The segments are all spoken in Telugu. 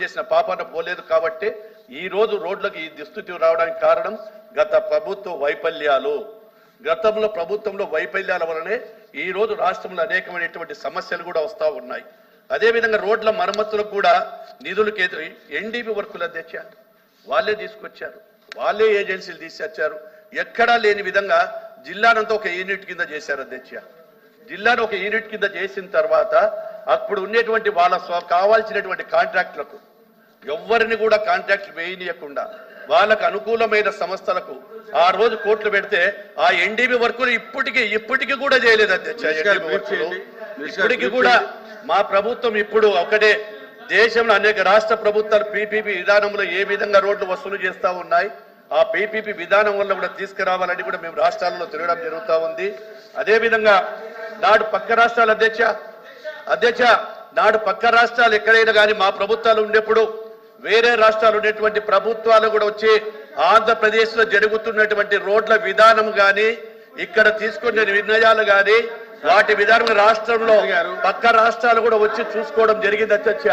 చేసిన పాపాన పోలేదు కాబట్టి ఈ రోజు రోడ్లకు ఈ దుస్థితి రావడానికి కారణం గత ప్రభుత్వ వైఫల్యాలు. గతంలో ప్రభుత్వంలో వైఫల్యాల వలనే ఈ రోజు రాష్ట్రంలో అనేకమైనటువంటి సమస్యలు కూడా వస్తా ఉన్నాయి. అదేవిధంగా రోడ్ల మరమ్మతులకు కూడా నిధులు ఎన్డీపీ వర్కుల అధ్యక్ష వాళ్ళే తీసుకొచ్చారు. వాళ్ళే ఏజెన్సీలు తీసుకొచ్చారు ఎక్కడా లేని విధంగా జిల్లానంతా ఒక యూనిట్ కింద చేశారు అధ్యక్ష. జిల్లాను ఒక యూనిట్ కింద చేసిన తర్వాత అప్పుడు ఉండేటువంటి వాళ్ళ స్వ కావాల్సినటువంటి కాంట్రాక్టులకు ఎవరిని కూడా కాంట్రాక్ట్ వేయనీయకుండా వాళ్ళకు అనుకూలమైన సంస్థలకు ఆ రోజు కోట్లు పెడితే ఆ ఎన్డీబీ వర్కులు ఇప్పటికీ ఇప్పటికీ కూడా చేయలేదు అధ్యక్ష ఇప్పటికీ కూడా. మా ప్రభుత్వం ఇప్పుడు ఒకటే దేశంలో అనేక రాష్ట్ర ప్రభుత్వాలు పీపీపీ విధానంలో ఏ విధంగా రోడ్లు వసూలు చేస్తా ఉన్నాయి ఆ పీపీపీ విధానం వల్ల కూడా తీసుకురావాలని కూడా మేము రాష్ట్రాల్లో తిరగడం జరుగుతా ఉంది. అదే విధంగా నాడు పక్క రాష్ట్రాల అధ్యక్ష అధ్యక్ష నాడు పక్క రాష్ట్రాలు ఎక్కడైనా కానీ మా ప్రభుత్వాలు ఉండేప్పుడు వేరే రాష్ట్రాలు ఉండేటువంటి ప్రభుత్వాలు కూడా వచ్చి ఆంధ్రప్రదేశ్లో జరుగుతున్నటువంటి రోడ్ల విధానం గాని ఇక్కడ తీసుకునే నిర్ణయాలు గాని వాటి విధానం రాష్ట్రంలో పక్క రాష్ట్రాలు కూడా వచ్చి చూసుకోవడం జరిగింది అధ్యక్ష.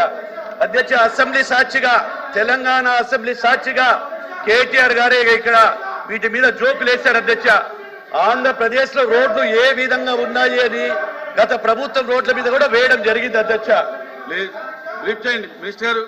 అధ్యక్ష అసెంబ్లీ సాక్షిగా తెలంగాణ అసెంబ్లీ సాక్షిగా కేటీఆర్ గారే ఇక్కడ వీటి మీద జోకులు వేశారు అధ్యక్ష. ఆంధ్రప్రదేశ్లో రోడ్లు ఏ విధంగా ఉన్నాయి అని గత ప్రభుత్వం రోడ్ల మీద కూడా వేయడం జరిగింది అధ్యక్ష. లిఫ్ట్ చేయండి మినిస్టర్ గారు.